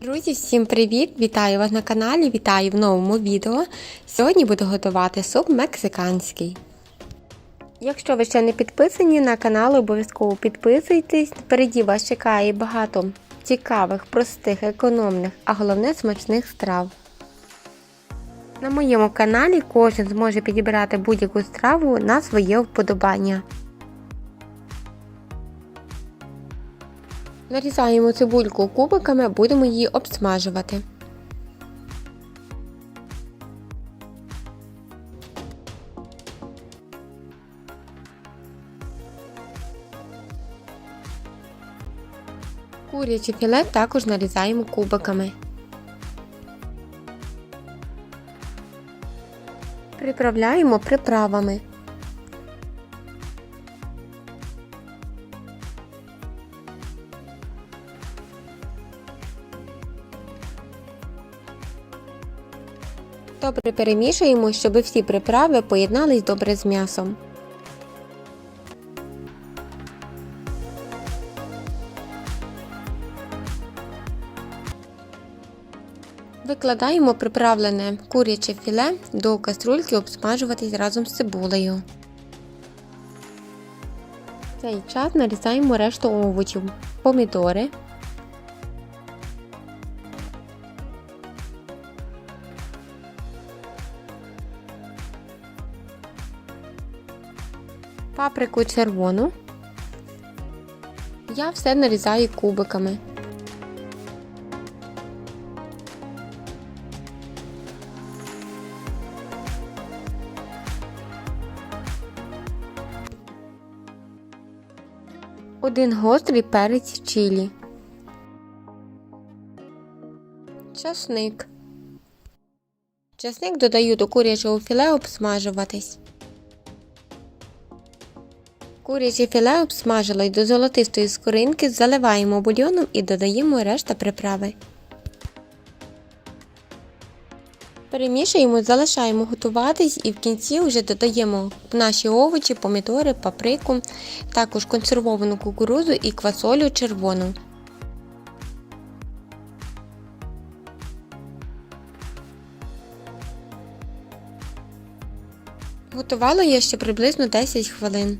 Друзі, всім привіт! Вітаю вас на каналі, вітаю в новому відео. Сьогодні буду готувати суп мексиканський. Якщо ви ще не підписані на канал, обов'язково підписуйтесь. Впереді вас чекає багато цікавих, простих, економних, а головне смачних страв. На моєму каналі кожен зможе підібрати будь-яку страву на своє вподобання. Нарізаємо цибульку кубиками, будемо її обсмажувати. Куряче філе також нарізаємо кубиками. Приправляємо приправами. Добре перемішуємо, щоб всі приправи поєднались добре з м'ясом. Викладаємо приправлене куряче філе до каструльки обсмажуватись разом з цибулею. В цей час нарізаємо решту овочів, помідори, паприку червону. Я все нарізаю кубиками. Один гострий перець чилі. Часник. Часник додаю до курячого філе обсмажуватись. Куряче філе обсмажилось до золотистої скоринки, заливаємо бульйоном і додаємо решта приправи. Перемішуємо, залишаємо готуватись і в кінці вже додаємо наші овочі, помідори, паприку, також консервовану кукурудзу і квасолю червону. Готувала я ще приблизно 10 хвилин.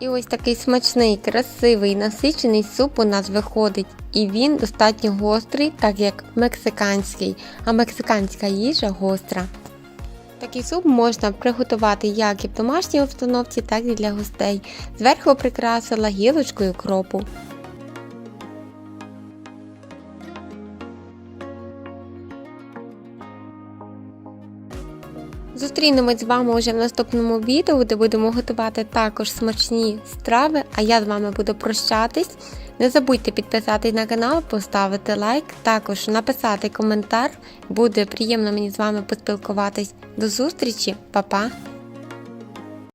І ось такий смачний, красивий, насичений суп у нас виходить. І він достатньо гострий, так як мексиканський, а мексиканська їжа гостра. Такий суп можна приготувати як і в домашній обстановці, так і для гостей. Зверху прикрасила гілочкою кропу. Зустрінемось з вами уже в наступному відео, де будемо готувати також смачні страви, а я з вами буду прощатись. Не забудьте підписатись на канал, поставити лайк, також написати коментар. Буде приємно мені з вами поспілкуватись. До зустрічі, Па-па!